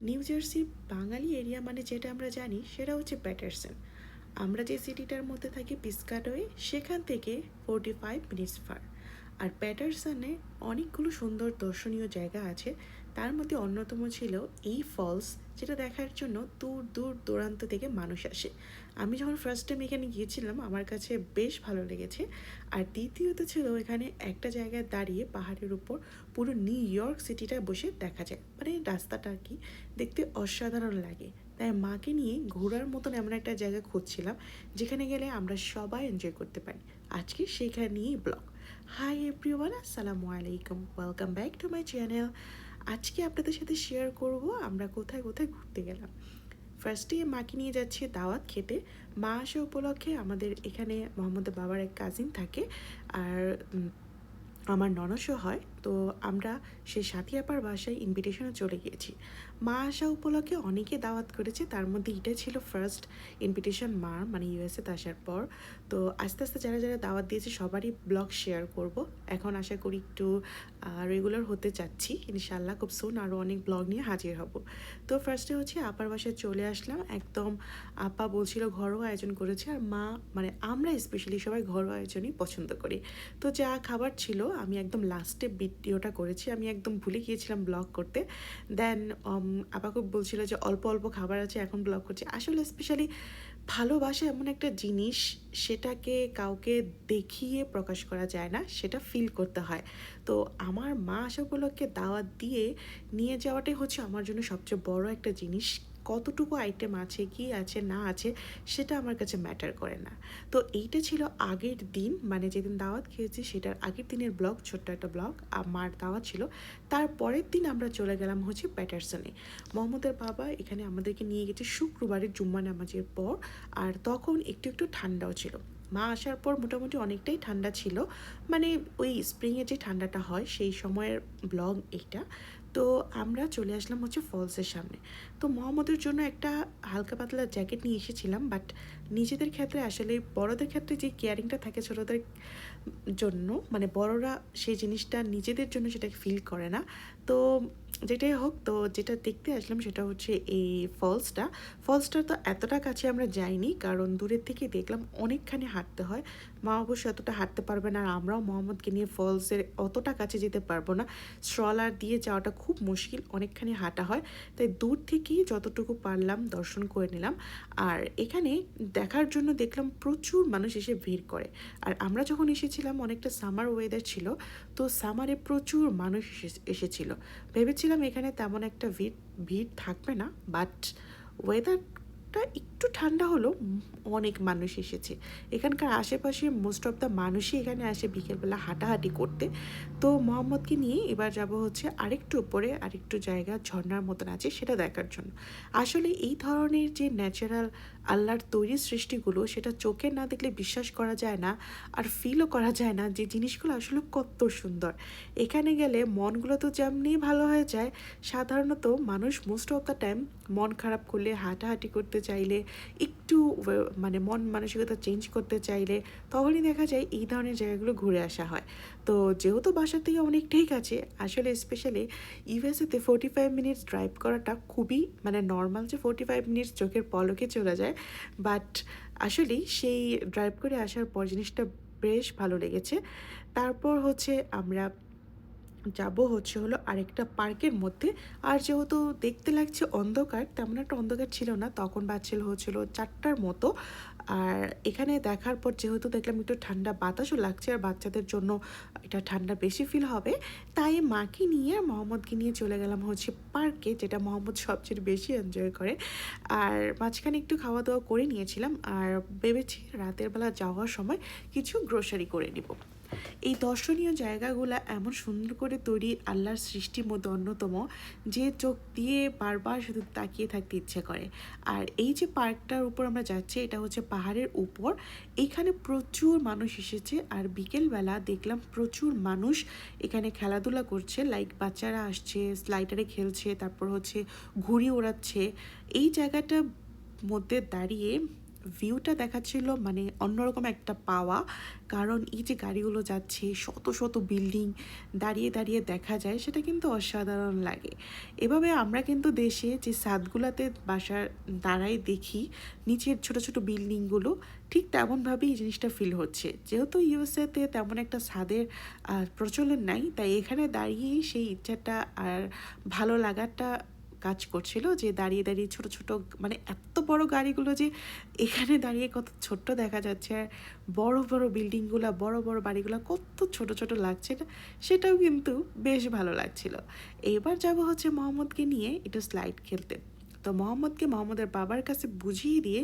New jersey বাঙালি area মানে যেটা আমরা জানি, সেটা হচ্ছে প্যাটারসন আমরা যে সিটিটার মধ্যে থাকি পিসকাটোয়ে সেখান থেকে ফোরটি ফাইভ মিনিটস ফার আর প্যাটারসনে অনেকগুলো সুন্দর দর্শনীয় জায়গা আছে তার মধ্যে অন্যতম ছিল এই ফলস যেটা দেখার জন্য দূর দূর দূরান্ত থেকে মানুষ আসে। আমি যখন ফার্স্ট টাইম এখানে গিয়েছিলাম, আমার কাছে বেশ ভালো লেগেছে। আর দ্বিতীয়ত ছিল এখানে একটা জায়গায় দাঁড়িয়ে পাহাড়ের উপর পুরো নিউ ইয়র্ক সিটিটা বসে দেখা যায়। মানে রাস্তাটা আর কি দেখতে অসাধারণ লাগে। তাই মাকে নিয়ে ঘোরার মতন এমন একটা জায়গা খুঁজছিলাম, যেখানে গেলে আমরা সবাই এনজয় করতে পারি। আজকে সেখানে নিয়েই ব্লগ। হাই এভরিওয়ান আসসালামু আলাইকুম। Welcome back to my channel আজকে আপনাদের সাথে শেয়ার করব, আমরা কোথায় কোথায় ঘুরতে গেলাম। ফার্স্টে মাকে নিয়ে যাচ্ছি দাওয়াত খেতে। মা আসা উপলক্ষে, আমাদের এখানে মোহাম্মদ বাবার এক কাজিন থাকে। আর আমার ননসও হয়। তো আমরা সেই সাথী আপার বাসায় ইনভিটেশনে চলে গিয়েছি। মা আসা উপলক্ষে অনেকে দাওয়াত করেছে, তার মধ্যে এটা ছিল ফার্স্ট ইনভিটেশন মার মানে ইউএসএতে আসার পর। তো আস্তে আস্তে যারা যারা দাওয়াত দিয়েছে, সবারই ব্লগ শেয়ার করব। এখন আশা করি একটু রেগুলার হতে চাচ্ছি। ইনশাল্লাহ খুব সুন আরও অনেক ব্লগ নিয়ে হাজির হব। তো ফার্স্টে হচ্ছে আপার বাসায় চলে আসলাম। একদম আপা বলছিল ঘরোয়া আয়োজন করেছে, আর মা মানে আমরা স্পেশালি সবাই ঘরোয়া আয়োজনই পছন্দ করি। তো যা খাবার ছিল, আমি একদম লাস্টে ভিডিওটা করেছি, আমি একদম ভুলে গিয়েছিলাম ব্লগ করতে। দেন আপাকে বলছিল যে অল্প অল্প খাবার আছে, এখন ব্লগ করছি। আসলে স্পেশালি ভালোবাসা এমন একটা জিনিস, সেটাকে কাউকে দেখিয়ে প্রকাশ করা যায় না, সেটা ফিল করতে হয়। তো আমার মা আসা উপলক্ষে দাওয়াত দিয়ে নিয়ে যাওয়াটাই হচ্ছে আমার জন্য সবচেয়ে বড় একটা জিনিস। কতটুকু আইটেম আছে, কি আছে, না আছে, সেটা আমার কাছে ম্যাটার করে না। তো এইটা ছিল আগের দিন মানে যেদিন দাওয়াত খেয়েছি, সেটার আগের দিনের ব্লগ ছোট্ট একটা ব্লগ আমার দাওয়াত ছিল। তার পরের দিন আমরা চলে গেলাম হচ্ছে প্যাটারসনে মোহাম্মদের বাবা এখানে আমাদেরকে নিয়ে গেছে শুক্রবারের জুম্মা নামাজের পর, আর তখন একটু একটু ঠান্ডাও ছিল। মা আসার পর মোটামুটি অনেকটাই ঠান্ডা ছিল। মানে ওই স্প্রিংয়ে যে ঠান্ডাটা হয়, সেই সময়ের ব্লগ এটা তো আমরা চলে আসলাম হচ্ছে ফলসের সামনে। তো মোহাম্মদের জন্য একটা হালকা পাতলা জ্যাকেট নিয়ে এসেছিলাম বাট নিজেদের ক্ষেত্রে আসলে বড়দের ক্ষেত্রে যে কেয়ারিংটা থাকে ছোটোদের জন্য মানে বড়রা সেই জিনিসটা নিজেদের জন্য সেটাকে ফিল করে না। তো যেটাই হোক, তো যেটা দেখতে আসলাম সেটা হচ্ছে এই ফলসটা ফলসটা তো এতটা কাছে আমরা যাইনি, কারণ দূরের থেকে দেখলাম অনেকখানি হাঁটতে হয়। মা অবশ্য এতটা হাঁটতে পারবে না, আর আমরাও মোহাম্মদকে নিয়ে ফলসের অতটা কাছে যেতে পারব না। স্ট্রলার দিয়ে যাওয়াটা খুব মুশকিল, অনেকখানি হাঁটা হয়। তাই দূর থেকেই যতটুকু পারলাম দর্শন করে নিলাম। আর এখানে দেখার জন্য দেখলাম প্রচুর মানুষ এসে ভিড় করে। আর আমরা যখন এসেছিলাম অনেকটা সামার ওয়েদার ছিল, তো সামারে প্রচুর মানুষ এসে- এসেছিল। ভেবেছিলাম এখানে তেমন একটা ভিড় ভিড় থাকবে না বাট ওয়েদারটা একটু ঠান্ডা হলো অনেক মানুষ এসেছে। এখানকার আশেপাশে মোস্ট অফ দ্য মানুষই এখানে আসে বিকেলবেলা হাঁটাহাঁটি করতে। তো মোহাম্মদকে নিয়ে এবার যাব হচ্ছে আরেকটু উপরে, আরেকটু জায়গা ঝর্ণার মতন আছে সেটা দেখার জন্য। আসলে এই ধরনের যে ন্যাচারাল আল্লাহর তৈরি সৃষ্টিগুলো, সেটা চোখে না দেখলে বিশ্বাস করা যায় না আর ফিলও করা যায় না যে জিনিসগুলো আসলে কত সুন্দর। এখানে গেলে মনগুলো তো যেমনি ভালো হয়ে যায়, সাধারণত মানুষ মোস্ট অফ দ্য টাইম মন খারাপ করলে হাঁটাহাঁটি করতে চাইলে, একটু মানে মন মানসিকতা চেঞ্জ করতে চাইলে, তখনই দেখা যায় এই ধরনের জায়গাগুলো ঘুরে আসা হয়। তো যেহেতু বাসা থেকে অনেকটাই কাছে আসলে স্পেশালি ইউএসএতে ফোর্টি ফাইভ মিনিটস ড্রাইভ করাটা খুবই মানে নর্মাল যে ফোর্টি ফাইভ মিনিটস চোখের পলকে চলে যায় বাট আসলেই সেই ড্রাইভ করে আসার পর জিনিসটা বেশ ভালো লেগেছে। তারপর হচ্ছে আমরা যাব হচ্ছে হলো আরেকটা পার্কের মধ্যে। আর যেহেতু দেখতে লাগছে অন্ধকার, তেমন একটা অন্ধকার ছিল না, তখন বাজছিল হচ্ছিল চারটার মতো। আর এখানে দেখার পর যেহেতু দেখলাম একটু ঠান্ডা বাতাসও লাগছে, আর বাচ্চাদের জন্য এটা ঠান্ডা বেশি ফিল হবে, তাই মাকে নিয়ে আর মোহাম্মদকে নিয়ে চলে গেলাম হচ্ছে পার্কে, যেটা মোহাম্মদ সবচেয়ে বেশি এনজয় করে। আর মাঝখানে একটু খাওয়া দাওয়া করে নিয়েছিলাম, আর ভেবেছি রাতের বেলা যাওয়ার সময় কিছু গ্রোসারি করে নিব। এই দর্শনীয় জায়গাগুলো এমন সুন্দর করে তৈরি আল্লাহর সৃষ্টির মধ্যে অন্যতম যে চোখ দিয়ে বারবার শুধু তাকিয়ে থাকতে ইচ্ছে করে। আর এই যে পার্কটার উপর আমরা যাচ্ছি, এটা হচ্ছে পাহাড়ের উপর। এখানে প্রচুর মানুষ এসেছে আর বিকেলবেলা দেখলাম প্রচুর মানুষ এখানে খেলাধুলা করছে। লাইক বাচ্চারা আসছে স্লাইডারে খেলছে, তারপর হচ্ছে ঘুড়ি ওড়াচ্ছে। এই জায়গাটা মধ্যে দাঁড়িয়ে ভিউটা দেখাচ্ছিল মানে অন্যরকম একটা পাওয়া। কারণ এই যে গাড়িগুলো যাচ্ছে শত শত বিল্ডিং দাঁড়িয়ে দাঁড়িয়ে দেখা যায় সেটা কিন্তু অসাধারণ লাগে। এভাবে আমরা কিন্তু দেশে যে ছাদগুলোতে বাসার দাঁড়াই দেখি নিচের ছোট ছোট বিল্ডিংগুলো ঠিক তেমনভাবেই এই জিনিসটা ফিল হচ্ছে। যেহেতু ইউএসএতে তেমন একটা আহ, প্রচলন নাই তাই এখানে দাঁড়িয়েই সেই ইচ্ছাটা আর ভালো লাগাটা কাজ করছিল যে দাঁড়িয়ে দাঁড়িয়ে ছোট ছোট মানে এত বড় গাড়িগুলো যে এখানে দাঁড়িয়ে কত ছোট্ট দেখা যাচ্ছে। আর বড় বড় বিল্ডিংগুলো, বড় বড় বাড়িগুলো কত ছোট ছোট লাগছে না, সেটাও কিন্তু বেশ ভালো লাগছিল। এবার যাব হচ্ছে মোহাম্মদকে নিয়ে একটু স্লাইড খেলতে। তো মোহাম্মদকে মোহাম্মদের বাবার কাছে বুঝিয়ে দিয়ে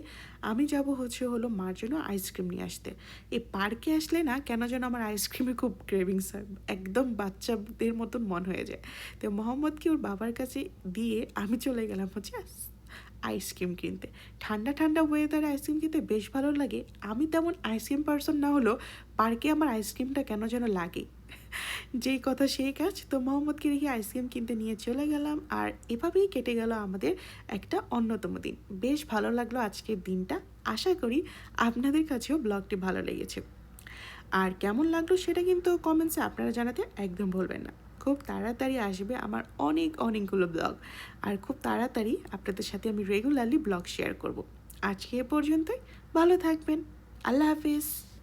আমি যাব হচ্ছে হলো মার জন্য আইসক্রিম নিয়ে আসতে। এই পার্কে আসলে না কেন যেন আমার আইসক্রিমে খুব ক্রেভিংস হয়, একদম বাচ্চাদের মতন মন হয়ে যায়। তো মোহাম্মদকে ওর বাবার কাছে দিয়ে আমি চলে গেলাম হচ্ছে আইসক্রিম কিনতে। ঠান্ডা ঠান্ডা ওয়েদারে আইসক্রিম কিনতে বেশ ভালো লাগে। আমি তেমন আইসক্রিম পার্সন না হলেও পার্কে আমার আইসক্রিমটা কেন যেন লাগে। যেই কথা সেই কাজ। তো মোহাম্মদকে রেখে আইসক্রিম কিনতে নিয়ে চলে গেলাম। আর এভাবেই কেটে গেল আমাদের একটা অন্যতম দিন। বেশ ভালো লাগল আজকের দিনটা। আশা করি আপনাদের কাছেও ব্লগটি ভালো লেগেছে। আর কেমন লাগল সেটা কিন্তু কমেন্টসে আপনারা জানাতে একদম ভুলবেন না। খুব তাড়াতাড়ি আসবে আমার অনেক অনেকগুলো ব্লগ। আর খুব তাড়াতাড়ি আপনাদের সাথে আমি রেগুলারলি ব্লগ শেয়ার করব। আজকে এ পর্যন্তই, ভালো থাকবেন, আল্লাহ হাফিজ।